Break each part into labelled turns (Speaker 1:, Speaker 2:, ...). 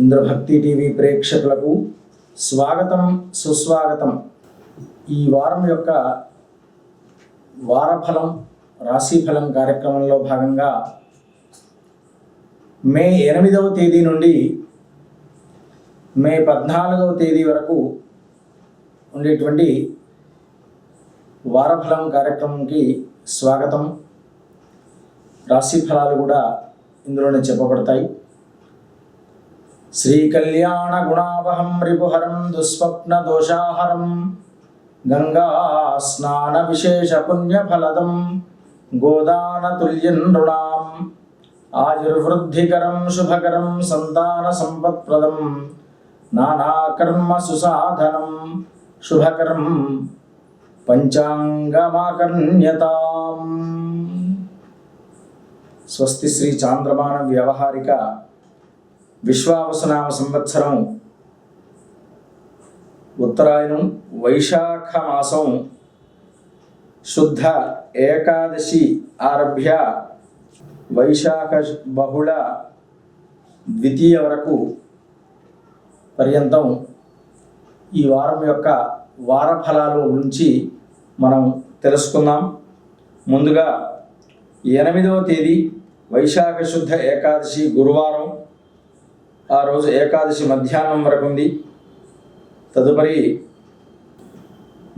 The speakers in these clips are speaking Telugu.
Speaker 1: ఇంద్రభక్తి టీవీ ప్రేక్షకులకు స్వాగతం సుస్వాగతం. ఈ వారం యొక్క వారఫలం రాశిఫలం కార్యక్రమంలో భాగంగా మే ఎనిమిదవ తేదీ నుండి మే పద్నాలుగవ తేదీ వరకు ఉండేటువంటి వారఫలం కార్యక్రమంకి స్వాగతం. రాశి ఫలాలు కూడా ఇందులోనే చెప్పబడతాయి. శ్రీ గుణావహం రిపుహరం దుస్వప్న దోషాహరం గంగా స్నాన విశేష పుణ్యఫలదం గోదాన నృణాం ఆయుర్వృద్ధికరం శుభకరం సంతాన సంపత్ప్రదం నానాకర్మ సుసాధనం శుభకరం పంచాంగమాకర్ణ్యతాం స్వస్తి శ్రీ చాంద్రమాన వ్యవహారిక విశ్వావసనామ సంవత్సరం ఉత్తరాయణం వైశాఖ మాసం శుద్ధ ఏకాదశి ఆరభ్య వైశాఖ బహుళ ద్వితీయ వరకు పర్యంతం ఈ వారం యొక్క వార ఫలాలు గురించి మనం తెలుసుకుందాం. ముందుగా ఎనిమిదవ తేదీ వైశాఖ శుద్ధ ఏకాదశి గురువారం. ఆ రోజు ఏకాదశి మధ్యాహ్నం వరకు ఉంది. తదుపరి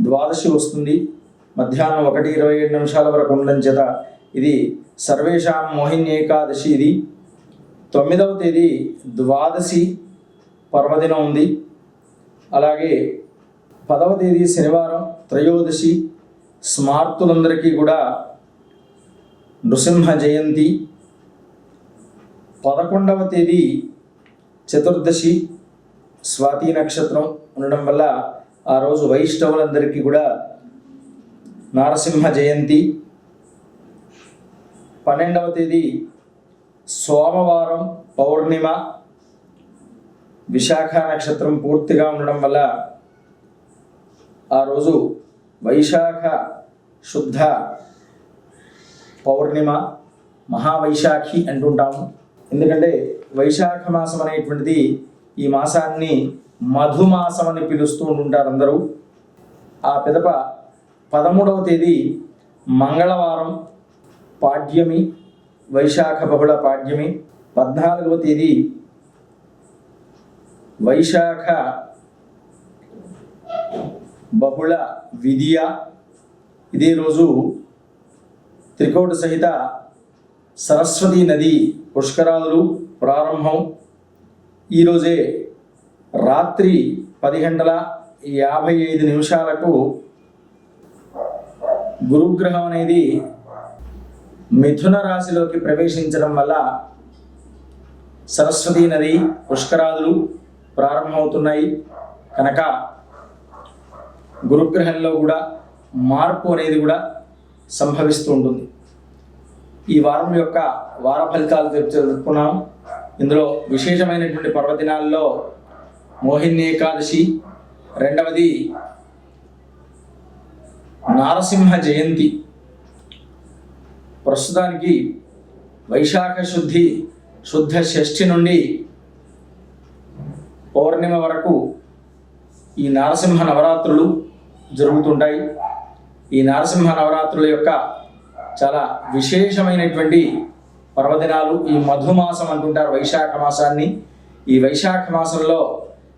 Speaker 1: ద్వాదశి వస్తుంది. మధ్యాహ్నం ఒకటి ఇరవై ఏడు నిమిషాల వరకు ఉండడం చేత ఇది సర్వేషాం మోహిని ఏకాదశి ఇది. తొమ్మిదవ తేదీ ద్వాదశి పర్వదినం ఉంది. అలాగే పదవ తేదీ శనివారం త్రయోదశి స్మార్తులందరికీ కూడా నృసింహ జయంతి. పదకొండవ తేదీ చతుర్దశి స్వాతి నక్షత్రం ఉండడం వల్ల ఆ రోజు వైష్ణవులందరికీ కూడా నారసింహ జయంతి. పన్నెండవ తేదీ సోమవారం పౌర్ణిమ. విశాఖ నక్షత్రం పూర్తిగా ఉండడం వల్ల ఆ రోజు వైశాఖ శుద్ధ పౌర్ణిమ మహావైశాఖి అంటుంటాము. ఎందుకంటే వైశాఖ మాసం అనేటువంటిది ఈ మాసాన్ని మధుమాసం అని పిలుస్తూ ఉంటారు అందరూ ఆ పిదప పదమూడవ తేదీ మంగళవారం పాడ్యమి వైశాఖ బహుళ పాడ్యమి. పద్నాలుగవ తేదీ వైశాఖ బహుళ విధియ. ఇదే రోజు త్రికోట సహిత సరస్వతి నది పుష్కరాలు ప్రారంభం. ఈరోజే రాత్రి పది గంటల యాభై ఐదు నిమిషాలకు గురుగ్రహం అనేది మిథున రాశిలోకి ప్రవేశించడం వల్ల సరస్వతి నది పుష్కరాదులు ప్రారంభమవుతున్నాయి. కనుక గురుగ్రహంలో కూడా మార్పు అనేది కూడా సంభవిస్తూ ఉంటుంది. ఈ వారం యొక్క వార ఫలితాలు జరుపుకున్నాం తెలుపుకున్నాం ఇందులో విశేషమైనటువంటి పర్వదినాల్లో మోహిని ఏకాదశి రెండవది నారసింహ జయంతి. ప్రస్తుతానికి వైశాఖ శుద్ధి శుద్ధ షష్ఠి నుండి పౌర్ణిమ వరకు ఈ నారసింహ నవరాత్రులు జరుగుతుంటాయి. ఈ నరసింహ నవరాత్రుల యొక్క చాలా విశేషమైనటువంటి పర్వదినాలు ఈ మధుమాసం అంటుంటారు వైశాఖ మాసాన్ని. ఈ వైశాఖ మాసంలో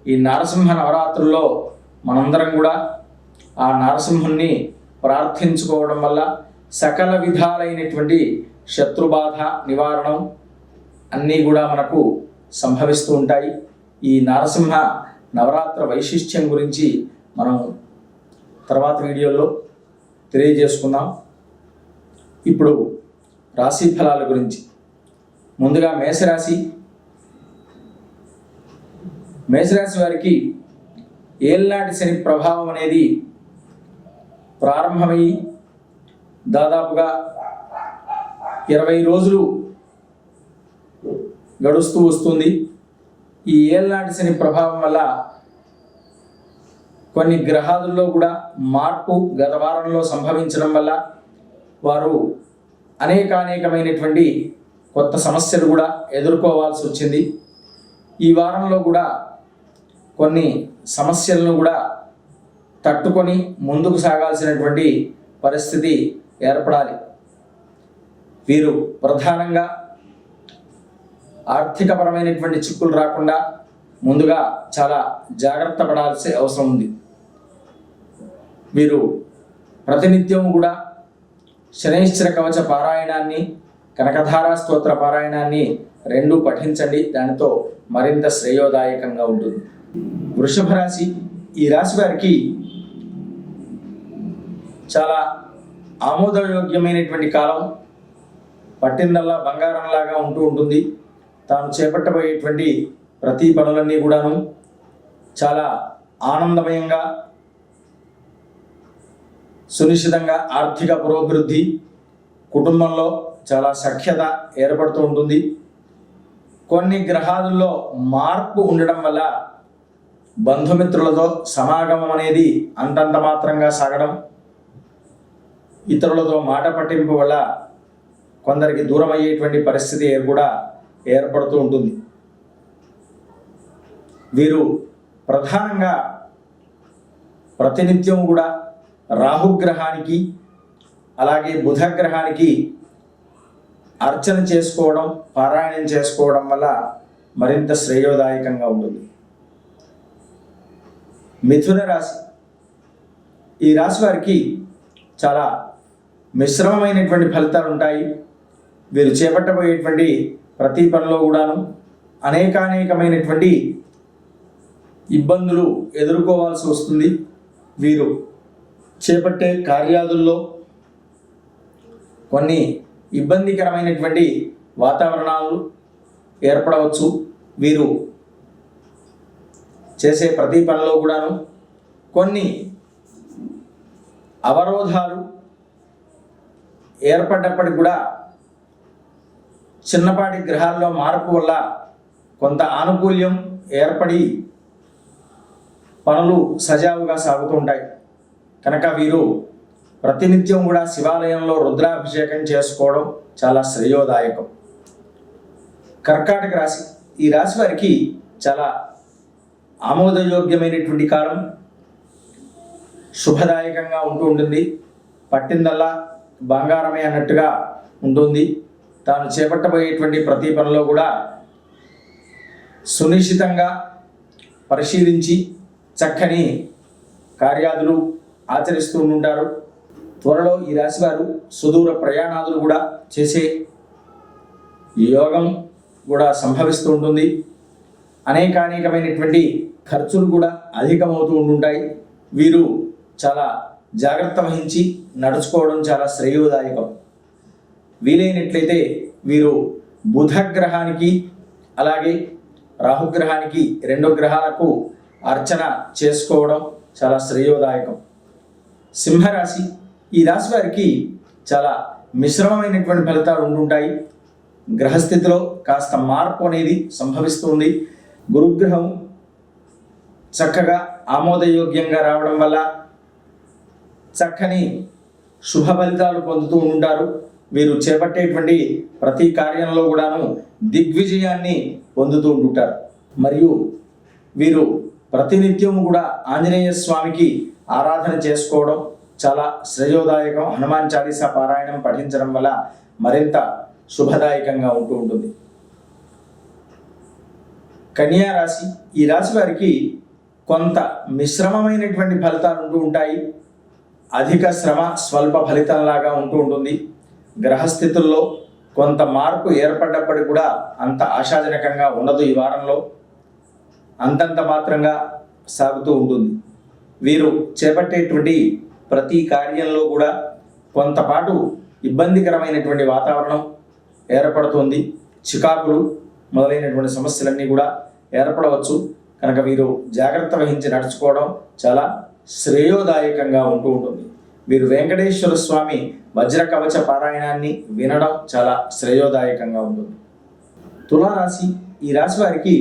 Speaker 1: ఈ నరసింహ నవరాత్రుల్లో మనందరం కూడా ఆ నరసింహుణ్ణి ప్రార్థించుకోవడం వల్ల సకల విధాలైనటువంటి శత్రుబాధ నివారణం అన్నీ కూడా మనకు సంభవిస్తూ ఉంటాయి. ఈ నరసింహ నవరాత్ర వైశిష్ట్యం గురించి మనం తర్వాత వీడియోలో తెలియజేసుకుందాం. ఇప్పుడు రాశి ఫలాల గురించి. ముందుగా మేషరాశి. మేషరాశి వారికి ఏళ్ళనాటి శని ప్రభావం అనేది ప్రారంభమై దాదాపుగా ఇరవై రోజులు గడుస్తూ వస్తుంది. ఈ ఏళ్ళనాటి శని ప్రభావం వల్ల కొన్ని గ్రహాదుల్లో కూడా మార్పు గత వారంలో సంభవించడం వల్ల వారు అనేకానేకమైనటువంటి కొత్త సమస్యలు కూడా ఎదుర్కోవాల్సి వచ్చింది. ఈ వారంలో కూడా కొన్ని సమస్యలను కూడా తట్టుకొని ముందుకు సాగాల్సినటువంటి పరిస్థితి ఏర్పడాలి. వీరు ప్రధానంగా ఆర్థికపరమైనటువంటి చిక్కులు రాకుండా ముందుగా చాలా జాగ్రత్త పడాల్సి అవసరం ఉంది. వీరు ప్రతినిత్యం కూడా శనైశ్చర కవచ పారాయణాన్ని కనకధారా స్తోత్ర పారాయణాన్ని రెండు పఠించండి. దానితో మరింత శ్రేయోదాయకంగా ఉంటుంది. వృషభ రాశి ఈ రాశి వారికి చాలా ఆమోదయోగ్యమైనటువంటి కాలం. పట్టిందల్లా బంగారంలాగా ఉంటూ ఉంటుంది. తాను చేపట్టబోయేటువంటి ప్రతి పనులన్నీ కూడాను చాలా ఆనందమయంగా సునిశ్చితంగా ఆర్థిక పురోభివృద్ధి కుటుంబంలో చాలా సఖ్యత ఏర్పడుతూ ఉంటుంది. కొన్ని గ్రహాలలో మార్పు ఉండడం వల్ల బంధుమిత్రులతో సమాగమం అనేది అంతంత మాత్రంగా సాగడం ఇతరులతో మాట పట్టింపు వల్ల కొందరికి దూరం అయ్యేటువంటి పరిస్థితి కూడా ఏర్పడుతూ ఉంటుంది. వీరు ప్రధానంగా ప్రతినిత్యం కూడా రాహుగ్రహానికి అలాగే బుధగ్రహానికి అర్చన చేసుకోవడం పారాయణం చేసుకోవడం వల్ల మరింత శ్రేయోదాయకంగా ఉంటుంది. మిథున రాశి. ఈ రాశి వారికి చాలా మిశ్రమమైనటువంటి ఫలితాలు ఉంటాయి. వీరు చేపట్టబోయేటువంటి ప్రతి పనిలో కూడాను అనేకానేకమైనటువంటి ఇబ్బందులు ఎదుర్కోవాల్సి వస్తుంది. వీరు చేపట్టే కార్యాదుల్లో కొన్ని ఇబ్బందికరమైనటువంటి వాతావరణాలు ఏర్పడవచ్చు. వీరు చేసే ప్రతి పనిలో కూడాను కొన్ని అవరోధాలు ఏర్పడ్డప్పటికి కూడా చిన్నపాటి గ్రహాల్లో మార్పు వల్ల కొంత ఆనుకూల్యం ఏర్పడి పనులు సజావుగా సాగుతూ ఉంటాయి. కనుక వీరు ప్రతినిత్యం కూడా శివాలయంలో రుద్రాభిషేకం చేసుకోవడం చాలా శ్రేయోదాయకం. కర్కాటక రాశి ఈ రాశి వారికి చాలా ఆమోదయోగ్యమైనటువంటి కాలం. శుభదాయకంగా ఉంటూ ఉంటుంది. పట్టిందల్లా బంగారమే అన్నట్టుగా ఉంటుంది. తాను చేపట్టబోయేటువంటి ప్రతి పనిలో కూడా సునిశ్చితంగా పరిశీలించి చక్కని కార్యాదులు ఆచరిస్తూ ఉంటారు త్వరలో ఈ రాశివారు సుదూర ప్రయాణాలు కూడా చేసే యోగం కూడా సంభవిస్తూ ఉంటుంది. అనేకానేకమైనటువంటి ఖర్చులు కూడా అధికమవుతూ ఉంటుంటాయి వీరు చాలా జాగ్రత్త వహించి నడుచుకోవడం చాలా శ్రేయోదాయకం. వీలైనట్లయితే వీరు బుధ గ్రహానికి అలాగే రాహుగ్రహానికి రెండు గ్రహాలకు అర్చన చేసుకోవడం చాలా శ్రేయోదాయకం. సింహరాశి. ఈ రాశి వారికి చాలా మిశ్రమమైనటువంటి ఫలితాలు ఉంటుంటాయి గ్రహస్థితిలో కాస్త మార్పు అనేది సంభవిస్తుంది. గురుగ్రహం చక్కగా ఆమోదయోగ్యంగా రావడం వల్ల చక్కని శుభ ఫలితాలు పొందుతూ ఉంటారు. వీరు చేపట్టేటువంటి ప్రతి కార్యంలో కూడాను దిగ్విజయాన్ని పొందుతూ ఉంటుంటారు మరియు వీరు ప్రతినిత్యం కూడా ఆంజనేయ స్వామికి ఆరాధన చేసుకోవడం చాలా శ్రేయోదాయకం. హనుమాన్ చాలీసా పారాయణం పఠించడం వల్ల మరింత శుభదాయకంగా ఉంటూ ఉంటుంది. కన్యా రాశి. ఈ రాశి వారికి కొంత మిశ్రమమైనటువంటి ఫలితాలు ఉంటూ ఉంటాయి. అధిక శ్రమ స్వల్ప ఫలితంలాగా ఉంటూ ఉంటుంది. గ్రహస్థితుల్లో కొంత మార్పు ఏర్పడ్డప్పటికి కూడా అంత ఆశాజనకంగా ఉండదు ఈ వారంలో. అంతంత మాత్రంగా సాగుతూ ఉంటుంది. వీరు చేపట్టేటువంటి ప్రతి కార్యంలో కూడా కొంతపాటు ఇబ్బందికరమైనటువంటి వాతావరణం ఏర్పడుతుంది. చికాకులు మొదలైనటువంటి సమస్యలన్నీ కూడా ఏర్పడవచ్చు. కనుక వీరు జాగ్రత్త వహించి నడుచుకోవడం చాలా శ్రేయోదాయకంగా ఉంటూ ఉంటుంది. వీరు వెంకటేశ్వర స్వామి వజ్ర కవచ పారాయణాన్ని వినడం చాలా శ్రేయోదాయకంగా ఉంటుంది. తులారాశి ఈ రాశి వారికి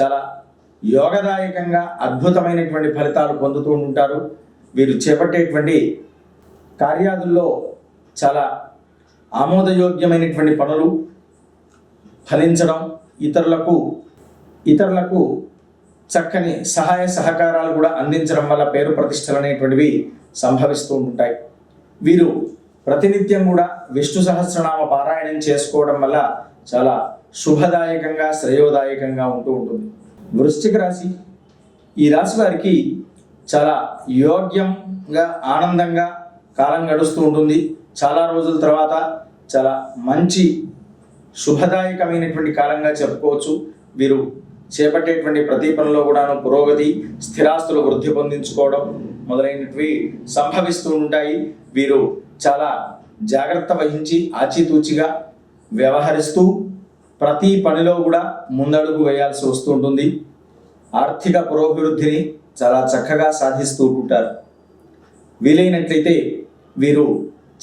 Speaker 1: చాలా యోగదాయకంగా అద్భుతమైనటువంటి ఫలితాలు పొందుతూ ఉంటారు. వీరు చేపట్టేటువంటి కార్యాదుల్లో చాలా ఆమోదయోగ్యమైనటువంటి పనులు ఫలించడం ఇతరులకు ఇతరులకు చక్కని సహాయ సహకారాలు కూడా అందించడం వల్ల పేరు ప్రతిష్టలు అనేటువంటివి సంభవిస్తూ ఉంటాయి. వీరు ప్రతినిత్యం కూడా విష్ణు సహస్రనామ పారాయణం చేసుకోవడం వల్ల చాలా శుభదాయకంగా శ్రేయోదాయకంగా ఉంటూ ఉంటుంది. వృశ్చిక రాశి. ఈ రాశి వారికి చాలా యోగ్యంగా ఆనందంగా కాలం గడుస్తూ ఉంటుంది. చాలా రోజుల తర్వాత చాలా మంచి శుభదాయకమైనటువంటి కాలంగా చెప్పుకోవచ్చు. వీరు చేపట్టేటువంటి ప్రతి పనిలో కూడాను పురోగతి స్థిరాస్తులు వృద్ధి పొందించుకోవడం మొదలైనవి సంభవిస్తూ ఉంటాయి. వీరు చాలా జాగ్రత్త వహించి ఆచితూచిగా వ్యవహరిస్తూ ప్రతి పనిలో కూడా ముందడుగు వేయాల్సి వస్తూ ఉంటుంది. ఆర్థిక పురోభివృద్ధిని చాలా చక్కగా సాధిస్తూ ఉంటారు వీలైనట్లయితే వీరు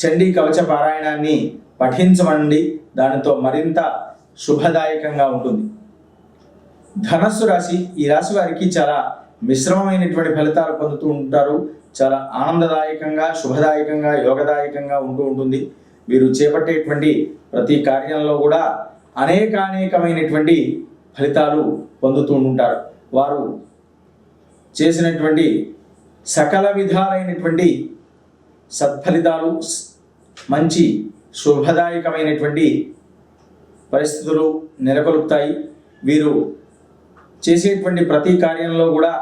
Speaker 1: చండీ కవచ పారాయణాన్ని పఠించమండి దానితో మరింత శుభదాయకంగా ఉంటుంది. ధనస్సు రాశి ఈ రాశి వారికి చాలా మిశ్రమమైనటువంటి ఫలితాలు పొందుతూ ఉంటారు. చాలా ఆనందదాయకంగా శుభదాయకంగా యోగదాయకంగా ఉంటూ ఉంటుంది. వీరు చేపట్టేటువంటి ప్రతి కార్యంలో కూడా అనేకానేకమైనటువంటి ఫలితాలు పొందుతూ ఉంటారు. వారు చేసినటువంటి సకల విధాలైనటువంటి సత్ఫలితాలు మంచి శుభదాయకమైనటువంటి పరిస్థితులు నెలకొల్పుతాయి. వీరు చేసేటువంటి ప్రతి కార్యంలో కూడా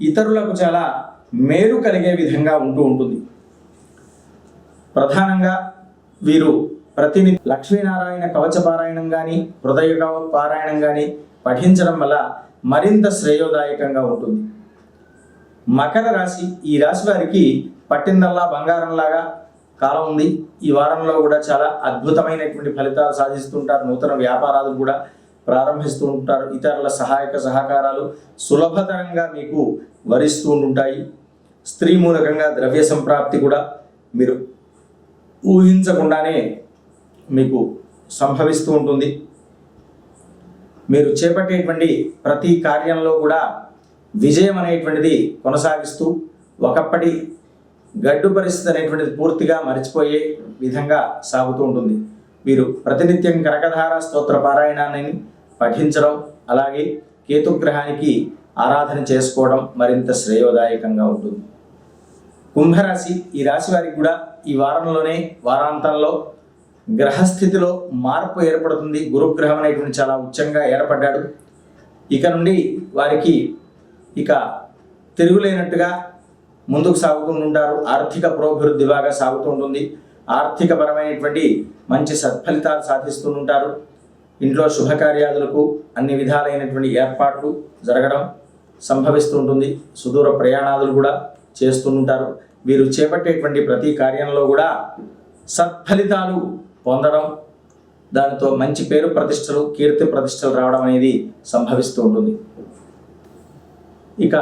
Speaker 1: ఇతరులకు చాలా మేలు కలిగే విధంగా ఉంటూ ఉంటుంది. ప్రధానంగా వీరు ప్రతిని లక్ష్మీనారాయణ కవచ పారాయణం కానీ హృదయ పారాయణం కానీ పఠించడం వల్ల మరింత శ్రేయోదాయకంగా ఉంటుంది. మకర రాశి ఈ రాశి వారికి పట్టిందల్లా బంగారంలాగా కాలం ఉంది. ఈ వారంలో కూడా చాలా అద్భుతమైనటువంటి ఫలితాలు సాధిస్తుంటారు. నూతన వ్యాపారాలు కూడా ప్రారంభిస్తూ ఉంటారు. ఇతరుల సహాయక సహకారాలు సులభతరంగా మీకు వరిస్తూ ఉంటాయి. స్త్రీ మూలకంగా ద్రవ్య సంప్రాప్తి కూడా మీరు ఊహించకుండానే మీకు సంభవిస్తూ ఉంటుంది. మీరు చేపట్టేటువంటి ప్రతి కార్యంలో కూడా విజయం అనేటువంటిది కొనసాగిస్తూ ఒకప్పటి గడ్డు పరిస్థితి అనేటువంటిది పూర్తిగా మరిచిపోయే విధంగా సాగుతూ ఉంటుంది. మీరు ప్రతినిత్యం కనకధార స్తోత్ర పారాయణాన్ని పఠించడం అలాగే కేతుగ్రహానికి ఆరాధన చేసుకోవడం మరింత శ్రేయోదాయకంగా ఉంటుంది. కుంభరాశి ఈ రాశి వారికి కూడా ఈ వారంలోనే వారాంతంలో గ్రహస్థితిలో మార్పు ఏర్పడుతుంది. గురుగ్రహం అనేటువంటి చాలా ఉచ్చంగా ఏర్పడ్డాడు. ఇక నుండి వారికి ఇక తిరుగులేనట్టుగా ముందుకు సాగుతుంటారు ఆర్థిక పురోభివృద్ధి బాగా సాగుతూ ఉంటుంది ఆర్థికపరమైనటువంటి మంచి సత్ఫలితాలు సాధిస్తూ ఉంటారు ఇంట్లో శుభకార్యాదులకు అన్ని విధాలైనటువంటి ఏర్పాట్లు జరగడం సంభవిస్తూ ఉంటుంది సుదూర ప్రయాణాదులు కూడా చేస్తూ ఉంటారు వీరు చేపట్టేటువంటి ప్రతి కార్యంలో కూడా సత్ఫలితాలు పొందడం దానితో మంచి పేరు ప్రతిష్టలు కీర్తి ప్రతిష్టలు రావడం అనేది సంభవిస్తూ ఉంటుంది. ఇక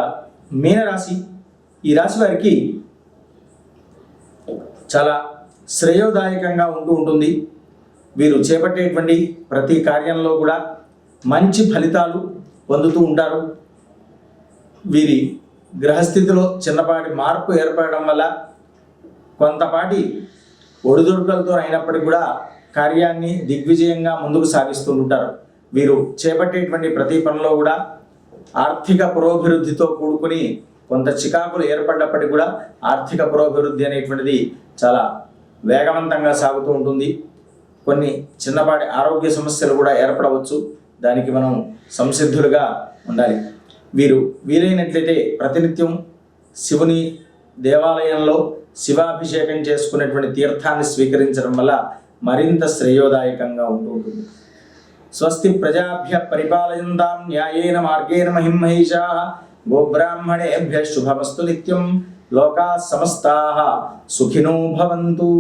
Speaker 1: మీనరాశి ఈ రాశి వారికి చాలా శ్రేయోదాయకంగా ఉంటూ ఉంటుంది. వీరు చేపట్టేటువంటి ప్రతి కార్యంలో కూడా మంచి ఫలితాలు పొందుతూ ఉంటారు. వీరి గ్రహస్థితిలో చిన్నపాటి మార్పు ఏర్పడడం వల్ల కొంతపాటి ఒడిదుడుకులతో అయినప్పటికీ కూడా కార్యాన్ని దిగ్విజయంగా ముందుకు సాగిస్తూ ఉంటారు వీరు చేపట్టేటువంటి ప్రతి పనిలో కూడా ఆర్థిక పురోభివృద్ధితో కూడుకుని కొంత చికాకులు ఏర్పడ్డప్పటికీ కూడా ఆర్థిక పురోభివృద్ధి అనేటువంటిది చాలా వేగవంతంగా సాగుతూ ఉంటుంది. కొన్ని చిన్నపాటి ఆరోగ్య సమస్యలు కూడా ఏర్పడవచ్చు. దానికి మనం సంసిద్ధులుగా ఉండాలి. వీరు వీలైనట్లయితే ప్రతినిత్యం శివుని దేవాలయంలో శివాభిషేకం చేసుకునేటువంటి తీర్థాన్ని స్వీకరించడం వల్ల మరింత శ్రేయోదాయకంగా ఉంటూ ఉంటుంది. స్వస్తి ప్రజాభ్య పరిపాలయంతాం న్యాయేన మార్గేణ మహిమహేషా గోబ్రాహ్మణేభ్య శుభమస్తు నిత్యం లోకా సమస్తా సుఖినో భవంతు.